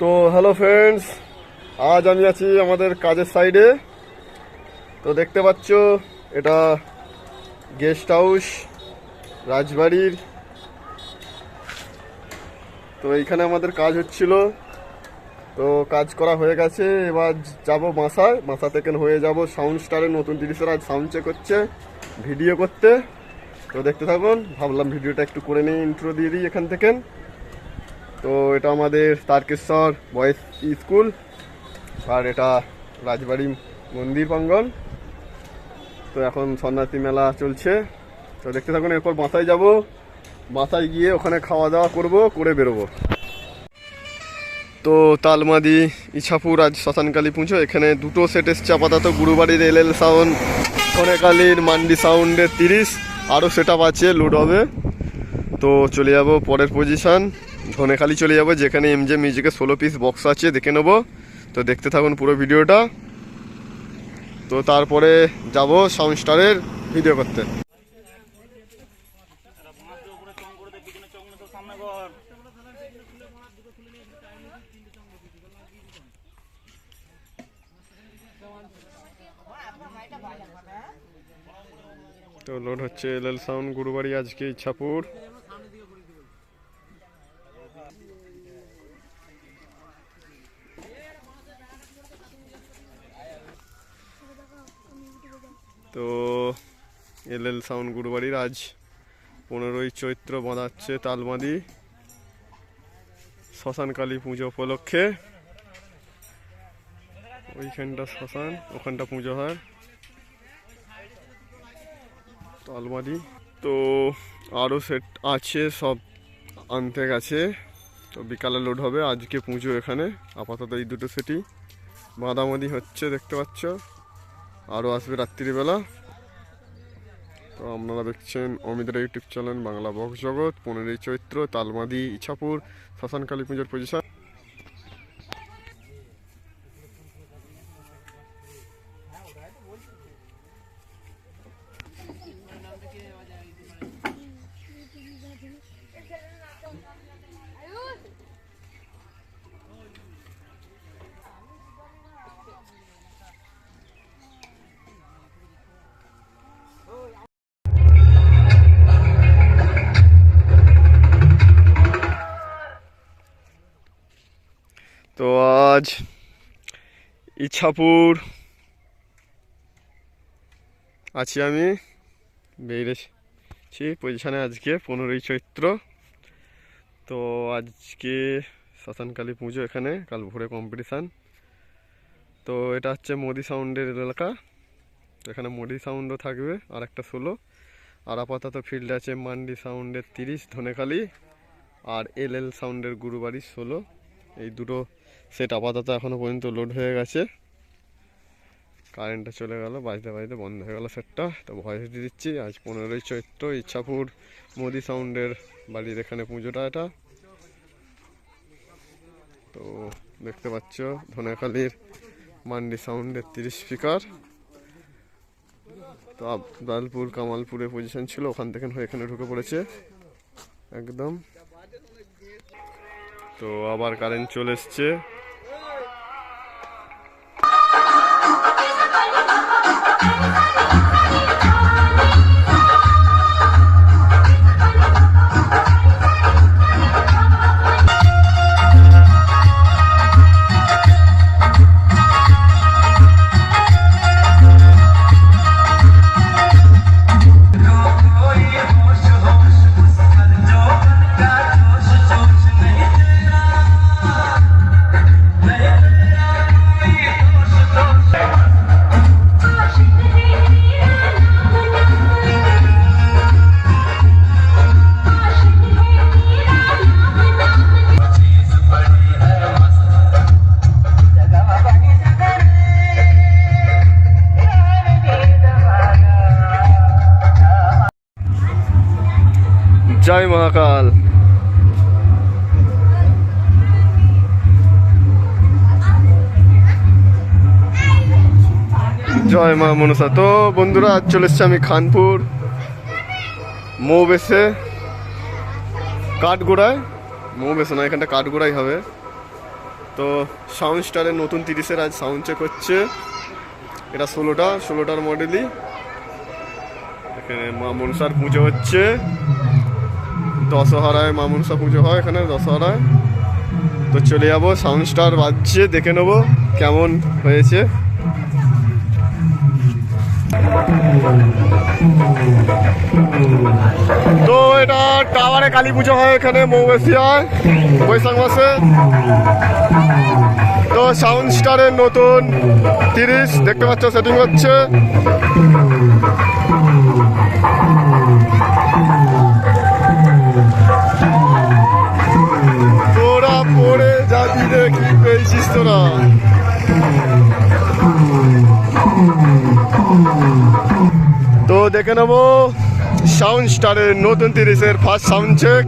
তো hello friends আজ আমি আছি আমাদের কাজের সাইডে তো দেখতে পাচ্ছ, এটা গেস্ট হাউস রাজবাড়ির। তো এইখানে আমাদের কাজ হচ্ছিল। তো কাজ করা হয়ে গেছে, এবার যাব মাসায়। মাসা থেকে হয়ে যাব সাউন্ড স্টারের নতুন জিনিসের আজ সাউন্ড চেক হচ্ছে ভিডিও করতে। তো দেখতে থাকুন, ভাবলাম ভিডিওটা একটু করে নিই ইন্ট্রো দিয়ে দিই এখান থেকে। তো এটা আমাদের তারকেশ্বর বয়েজ স্কুল, আর এটা রাজবাড়ি মন্দির প্রাঙ্গন তো এখন সন্ন্যাসী মেলা চলছে। তো দেখতে থাকুন, এরপর বাসায় যাব। বাসায় গিয়ে ওখানে খাওয়া দাওয়া করব, করে বেরোবো। তো তালমাদি, ইছাপুর আজ শ্মশানকালী পুজো। এখানে দুটো সেট এসছে আপাতত। গুরুবাড়ির এল এল সাউন্ড, কনেকালির মান্ডি সাউন্ডের তিরিশ। আরও সেট আছে লোড হবে। তো চলে যাব পরের পজিশন ধনেখালি চলে যাব, যেখানে এম জে মিউজিকের ষোলো পিস বক্স আছে, দেখে নেব। তো দেখতে থাকুন পুরো ভিডিওটা। তো তারপরে যাব সাউন্ড স্টারের ভিডিও করতে। তো লোড হচ্ছে এল এল সাউন্ড গুরুবাড়ি, আজকে ইচ্ছাপুর। তো এল এল সাউন্ড গুরুবাড়ির আজ পনেরোই চৈত্র বাঁধাচ্ছে তালমাদি শ্মশানকালী পুজো উপলক্ষে। ওইখানটা শ্মশান, ওখানটা পুজো হয়। তালমাদি। তো আরও সেট আছে, সব আনতে গেছে। তো বিকালে লোড হবে, আজকে পুজো এখানে। আপাতত এই দুটো সেটি বাঁধামাদি হচ্ছে, দেখতে পাচ্ছ। আরও আসবে রাত্রিবেলা। তো আপনারা দেখছেন অমিতের ইউটিউব চ্যানেল বাংলা বক্স জগৎ, পনেরোই চৈত্র, তালমাদি, ইছাপুর শ্মশান কালী পুজোর পজিশন ইছাপুর আছি আমি। বেরিয়েছি পজিশানে আজকে পনেরোই চৈত্র। তো আজকে শ্মশানকালী পুজো এখানে, কাল ভোরে কম্পিটিশান তো এটা হচ্ছে মোদি সাউন্ডের এলাকা। এখানে মোদি সাউন্ডও থাকবে আর একটা ষোলো আর আপাতত ফিল্ড আছে, মান্ডি সাউন্ডের তিরিশ, ধনেখালি। আর এল এল সাউন্ডের গুরুবাড়ি ষোলো এই দুটো সেট আপাতত এখনও পর্যন্ত লোড হয়ে গেছে। কারেন্টটা চলে গেল, বাজতে বাজতে বন্ধ হয়ে গেল সেটটা তো ভয়েস দিয়ে দিচ্ছি, আজ পনেরোই চৈত্র, ইচ্ছাপুর, মোদি সাউন্ডের বাড়ির এখানে পুজোটা এটা। তো দেখতে পাচ্ছ, ধনেখালির মান্ডি সাউন্ডের তিরিশ স্পিকার তো আবদালপুর কামালপুরে পজিশন ছিল, ওখান থেকে হয়ে এখানে ঢুকে পড়েছে। একদম। তো আবার কারেন্ট চলে এসছে। জয় মা মনসা। তো বন্ধুরা, আজ চলে এসছি আমি খানপুর মৌ বেসে কাঠগোড়ায় মৌ বেসে না, এখানটা কাঠগোড়াই হবে। তো সাউন্ড স্টারের নতুন তিরিশের আজ সাউন্ড চেক হচ্ছে। এটা ষোলোটা, ষোলোটার মডেলই এখানে মা মনসার পুজো হচ্ছে। দশহরায় মা মনসা পুজো হয় এখানে, দশহরায়। তো চলে যাব সাউন্ড স্টার বাজছে, দেখে নেব কেমন হয়েছে। তো এটা টাওয়ারে কালী পুজো হয় এখানে মৌবেশিয়ায় বৈশাখ মাসে। তো সাউন্ড স্টারের নতুন তিরিশ, দেখতে পাচ্ছ সেটিং হচ্ছে। দেখে নেব। সাউন্ড স্টারের নতুন তিরিশের ফার্স্ট সাউন্ড চেক